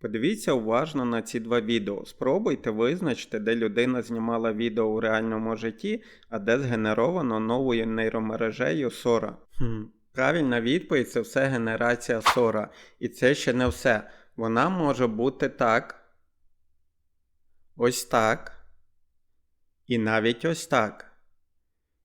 Подивіться уважно на ці два відео. Спробуйте визначити, де людина знімала відео у реальному житті, а де згенеровано новою нейромережею Sora. Хм. Правильна відповідь це все генерація Sora. І це ще не все. Вона може бути так. Ось так. І навіть ось так.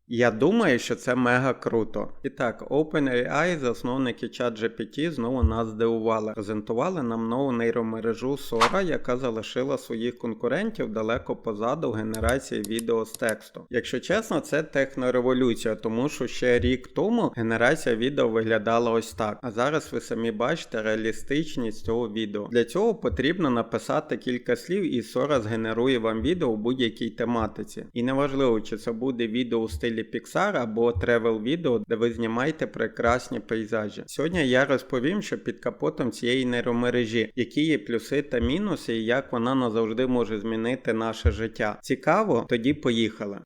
Я думаю, що це мега круто. І так, OpenAI, засновники ChatGPT, знову нас здивували. Презентували нам нову нейромережу Sora, яка залишила своїх конкурентів далеко позаду в генерації відео з тексту. Якщо чесно, це технореволюція, тому що ще рік тому генерація відео виглядала ось так. А зараз ви самі бачите реалістичність цього відео. Для цього потрібно написати кілька слів, і Sora згенерує вам відео у будь-якій тематиці. І неважливо, чи це буде відео у стилі Pixar або тревел відео, де ви знімаєте прекрасні пейзажі. Сьогодні я розповім, що під капотом цієї нейромережі, які є плюси та мінуси, і як вона назавжди може змінити наше життя. Цікаво? Тоді поїхали.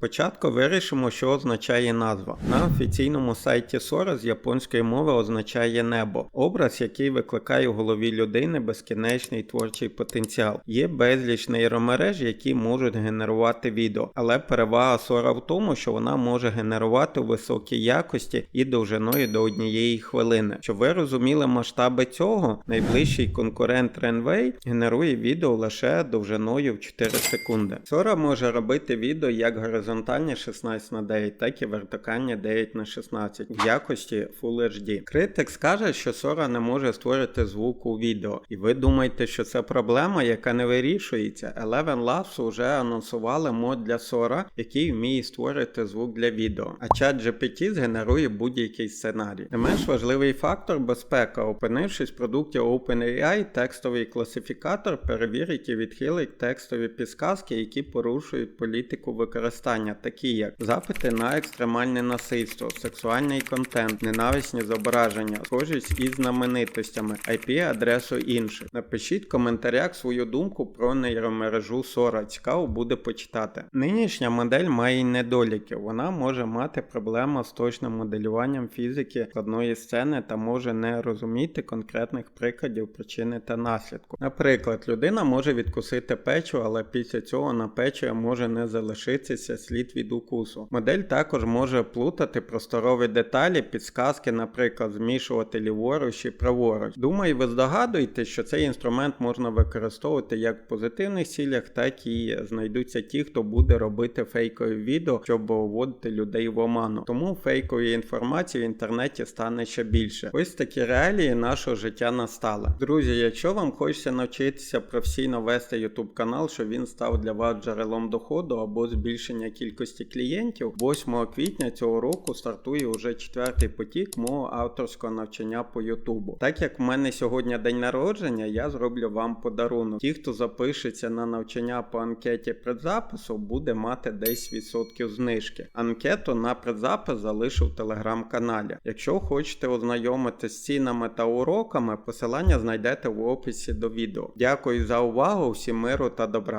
Спочатку вирішимо, що означає назва. На офіційному сайті Sora з японської мови означає небо, образ, який викликає в голові людини безкінечний творчий потенціал. Є безліч нейромереж, які можуть генерувати відео, але перевага Sora в тому, що вона може генерувати у високій якості і довжиною до однієї хвилини. Щоб ви розуміли масштаби цього, найближчий конкурент Renway генерує відео лише довжиною в 4 секунди. Sora може робити відео як горизонтальні 16 на 9, так і вертикальні 9 на 16 в якості Full HD. Критик скаже, що Sora не може створити звук у відео, і ви думаєте, що це проблема, яка не вирішується. Eleven Labs вже анонсували мод для Sora, який вміє створити звук для відео. А чат GPT згенерує будь-який сценарій. Не менш важливий фактор безпека. Опинившись в продукті OpenAI, текстовий класифікатор перевірить і відхилить текстові підсказки, які порушують політику використання, такі як запити на екстремальне насильство, сексуальний контент, ненависні зображення, схожість із знаменитостями, IP-адресу інших. Напишіть в коментарях свою думку про нейромережу Sora. Цікаво буде почитати. Нинішня модель має недоліки. Вона може мати проблему з точним моделюванням фізики складної сцени та може не розуміти конкретних прикладів причини та наслідку. Наприклад, людина може відкусити печиво, але після цього на печиво може не залишитися слід від укусу. Модель також може плутати просторові деталі, підсказки, наприклад, змішувати ліворуч і праворуч. Думаю, ви здогадуєте, що цей інструмент можна використовувати як в позитивних цілях, так і знайдуться ті, хто буде робити фейкові відео, щоб вводити людей в оману. Тому фейкової інформації в інтернеті стане ще більше. Ось такі реалії нашого життя настали. Друзі, якщо вам хочеться навчитися професійно вести YouTube канал, щоб він став для вас джерелом доходу або збільшення кількості клієнтів, 8 квітня цього року стартує уже четвертий потік мого авторського навчання по Ютубу. Так як в мене сьогодні день народження, я зроблю вам подарунок. Ті, хто запишеться на навчання по анкеті предзапису, буде мати 10% знижки. Анкету на предзапис залишу в телеграм-каналі. Якщо хочете ознайомитися з цінами та уроками, посилання знайдете в описі до відео. Дякую за увагу, всім миру та добра.